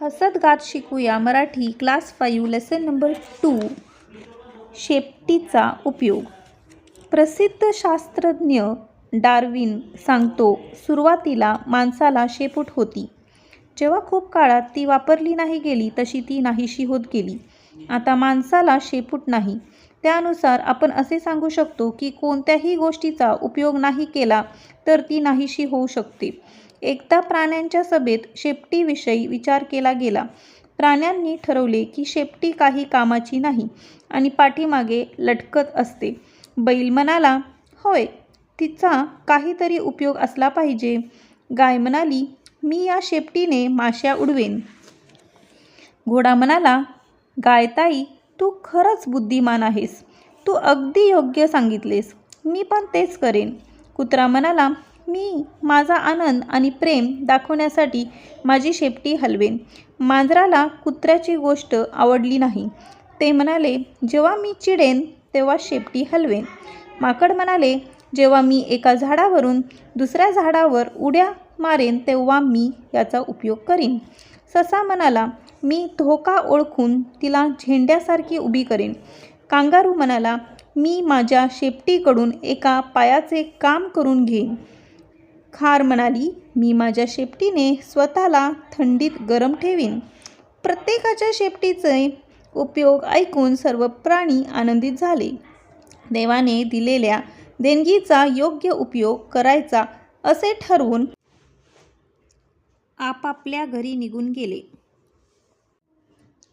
हसत गात शिकूया Marathi class five lesson number two शेपटीचा उपयोग. प्रसिद्ध शास्त्रज्ञ डार्विन सांगतो सुरुवातीला माणसाला शेपूट होती. जेव्हा खूप काळात ती वापरली नाही गेली तशी ती नाहीशी होत गेली. आता माणसाला शेपूट नाही. त्यानुसार आपण असे सांगू शकतो की कोणत्याही गोष्टीचा उपयोग नाही केला तर ती नाहीशी होऊ शकते. एकदा प्राण्यांच्या सभेत शेपटीविषयी विचार केला गेला. प्राण्यांनी ठरवले की शेपटी काही कामाची नाही आणि पाठीमागे लटकत असते. बैल म्हणाला होय तिचा काहीतरी उपयोग असला पाहिजे गाय म्हणाली मी या शेपटीने माश्या उडवेन घोडा म्हणाला गायताई तू खरंच बुद्धिमान आहेस. तू अगदी योग्य सांगितलेस. मी पण तेच करेन कुत्रा म्हणाला मी माझा आनंद आणि प्रेम दाखवण्यासाठी माझी शेपटी हलवेन. मांजराला कुत्र्याची गोष्ट आवडली नाही. ते म्हणाले जेव्हा मी चिडेन तेव्हा शेपटी हलवेन. माकड म्हणाले जेव्हा मी एका झाडावरून दुसऱ्या झाडावर उड्या मारेन तेव्हा मी याचा उपयोग करीन. ससा म्हणाला मी धोका ओळखून तिला झेंड्यासारखी उभी करेन. कांगारू म्हणाला मी माझ्या शेपटीकडून एका पायाचे काम करून घेईन. खार म्हणाली मी माझ्या शेपटीने स्वतःला थंडीत गरम ठेवीन. प्रत्येकाच्या शेपटीचे उपयोग ऐकून सर्व प्राणी आनंदित झाले. देवाने दिलेल्या देणगीचा योग्य उपयोग करायचा असे ठरवून आपापल्या घरी निघून गेले.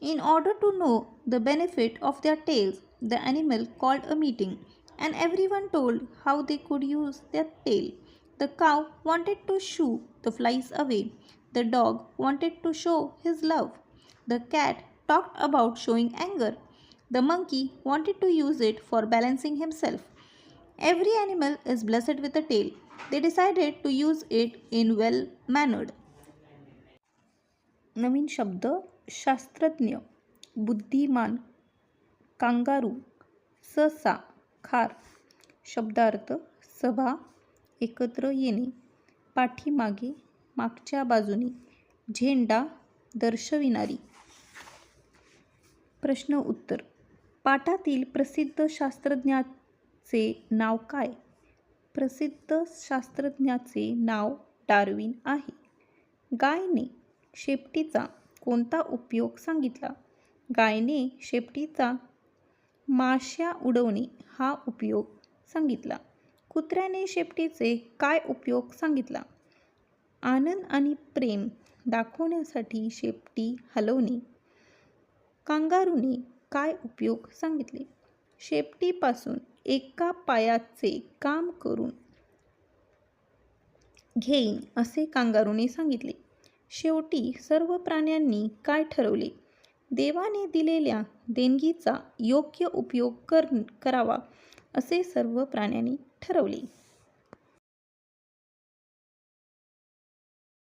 In order to know the benefit of their the animal called a meeting and everyone told how they could use their tail The cow wanted to shoo the flies away. The dog wanted to show his love. The cat talked about showing anger. The monkey wanted to use it for balancing himself. Every animal is blessed with a tail. They decided to use it in well mannered. नवीन शब्द शास्त्रज्ञ बुद्धिमान kangaroo ससा खार शब्दार्थ सभा एकत्र येणे. पाठीमागे मागच्या बाजूने झेंडा दर्शविणारी. प्रश्न उत्तर. पाठातील प्रसिद्ध शास्त्रज्ञाचे नाव काय? प्रसिद्ध शास्त्रज्ञाचे नाव डार्विन आहे. गायने शेपटीचा कोणता उपयोग सांगितला? गायने शेपटीचा माश्या उडवणे हा उपयोग सांगितला. कुत्र्याने शेपटीचे काय उपयोग सांगितला? आनंद आणि प्रेम दाखवण्यासाठी शेपटी हलवणे. कांगारूने काय उपयोग सांगितले? शेपटीपासून एका पायाचे काम करून घेईन असे कांगारूने सांगितले. शेवटी सर्व प्राण्यांनी काय ठरवले? देवाने दिलेल्या देणगीचा योग्य उपयोग कर करावा. असे सर्व प्राण्यांनी ठरवले.